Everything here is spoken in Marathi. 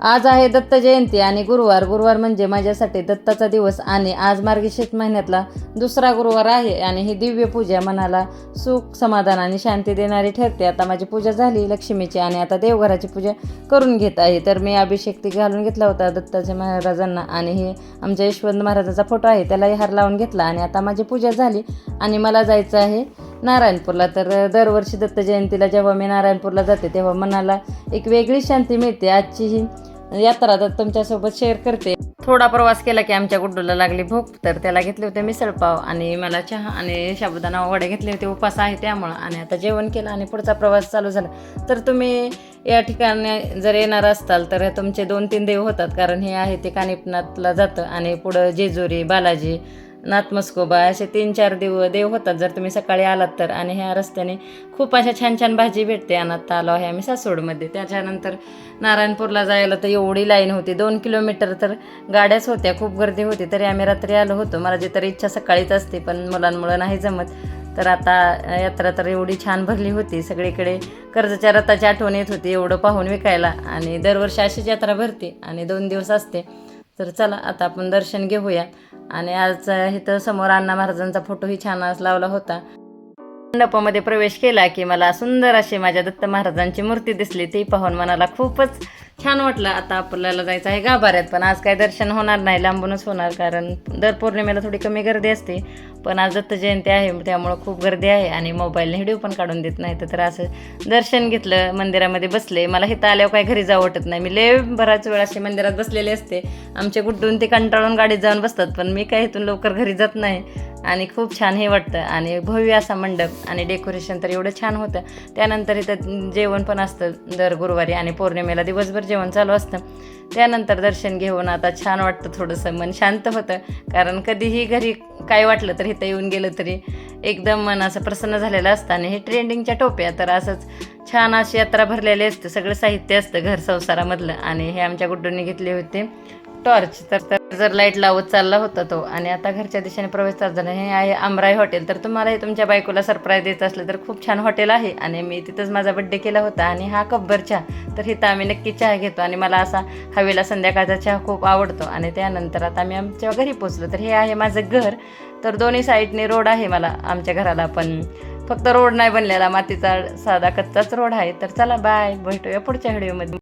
आज आहे दत्त जयंती आणि गुरुवार. गुरुवार म्हणजे माझ्यासाठी दत्ताचा दिवस आणि आज मार्गशीर्ष महिन्यातला दुसरा गुरुवार आहे आणि ही दिव्य पूजा मनाला सुख समाधान आणि शांती देणारी ठरते. आता माझी पूजा झाली लक्ष्मीची आणि आता देवघराची पूजा करून घेत आहे. तर मी अभिषेक ती घालून घेतला होता दत्ताच्या महाराजांना आणि हे आमच्या यशवंत महाराजांचा फोटो आहे. त्यालाही हार लावून घेतला आणि आता माझी पूजा झाली आणि मला जायचं आहे नारायणपूरला. तर दरवर्षी दत्त जयंतीला जेव्हा मी नारायणपूरला जाते तेव्हा मनाला एक वेगळी शांती मिळते. आजची ही यात्रा तर तुमच्यासोबत शेअर करते. थोडा प्रवास केला की आमच्या गुड्डूला लागली भूक तर त्याला घेतले होते मिसळपाव आणि मला चहा आणि शाबुदाना वडे घेतले होते. उपास आहे त्यामुळं. आणि आता जेवण केलं आणि पुढचा प्रवास चालू झाला. तर तुम्ही या ठिकाणी जर येणार असताल तर तुमचे दोन तीन देव होतात. कारण हे आहे ते कानिपनाथला जातं आणि पुढं जेजुरी बालाजी नातमस्कोबा असे तीन चार देव देव होतात. जर तुम्ही सकाळी आलात तर. आणि ह्या रस्त्याने खूप अशा छान छान भाजी भेटते आणि आता आलो आहे आम्ही सासवडमध्ये. त्याच्यानंतर नारायणपूरला जायला तर एवढी लाईन होती. दोन किलोमीटर तर गाड्याच होत्या. खूप गर्दी होती. तरी आम्ही रात्री आलो होतो. मला तर इच्छा सकाळीच असते पण मुलांमुळं नाही जमत. तर आता यात्रा तर एवढी छान भरली होती. सगळीकडे कर्जच्या रथाची आठवण येत होती एवढं पाहून विकायला. आणि दरवर्षी अशीच यात्रा भरते. आणि दोन दिवस असते. तर चला आता आपण दर्शन घेऊया. आणि आज इथं समोर अण्णा महाराजांचा फोटोही छान आज लावला होता. मंडपामध्ये प्रवेश केला की मला सुंदर अशी माझ्या दत्त महाराजांची मूर्ती दिसली. ती पाहून मनाला खूपच छान वाटलं. आता आपल्याला जायचं आहे गाभाऱ्यात पण आज काय दर्शन होणार नाही लांबूनच होणार कारण दर पौर्णिमेला थोडी कमी गर्दी असते. पण आज दत्त जयंती आहे त्यामुळं खूप गर्दी आहे आणि मोबाईलने व्हिडिओ पण काढून देत नाही तर असं दर्शन घेतलं मंदिरामध्ये बसले. मला हिथं आल्यावर काय घरी जावं वाटत नाही. मी लय बराच वेळ असे मंदिरात बसलेले असते. आमचे गुड्डून ते कंटाळून गाडीत जाऊन बसतात पण मी काय इथून लवकर घरी जात नाही. आणि खूप छान हे वाटतं. आणि भव्य असा मंडप आणि डेकोरेशन तर एवढं छान होतं. त्यानंतर इथं जेवण पण असतं दर गुरुवारी आणि पौर्णिमेला दिवसभर जेवण चालू असतं. त्यानंतर दर्शन घेऊन आता छान वाटतं थोडंसं. मन शांत होतं. कारण कधीही घरी काय वाटलं तर इथं येऊन गेलं तरी एकदम मन असं प्रसन्न झालेलं असतं. आणि हे ट्रेंडिंगच्या टोप्या तर असंच छान अशी यात्रा भरलेली असते. सगळं साहित्य असतं घर संसारामधलं. आणि हे आमच्या गुड्डूंनी घेतले होते. टॉर्च तर तर जर लाइट लावत चालला होता तो. आणि आता घरच्या दिशेने प्रवेश चालू झाला हे आहे आमराई हॉटेल तर तुम्हाला हे तुमच्या बायकोला सरप्राईज द्यायचं असलं तर खूप छान हॉटेल आहे. आणि मी तिथंच माझा बड्डे केला होता आणि हा कब्बर चहा. तर इथं आम्ही नक्की चहा घेतो आणि मला असा हवेला संध्याकाळचा चहा खूप आवडतो. आणि त्यानंतर आता आम्ही आमच्या घरी पोचलो तर हे आहे माझं घर. तर दोन्ही साईडने रोड आहे मला आमच्या घराला. पण फक्त रोड नाही बनलेला मातीचा साधा कच्चाच रोड आहे. तर चला बाय भेटूया पुढच्या व्हिडिओमध्ये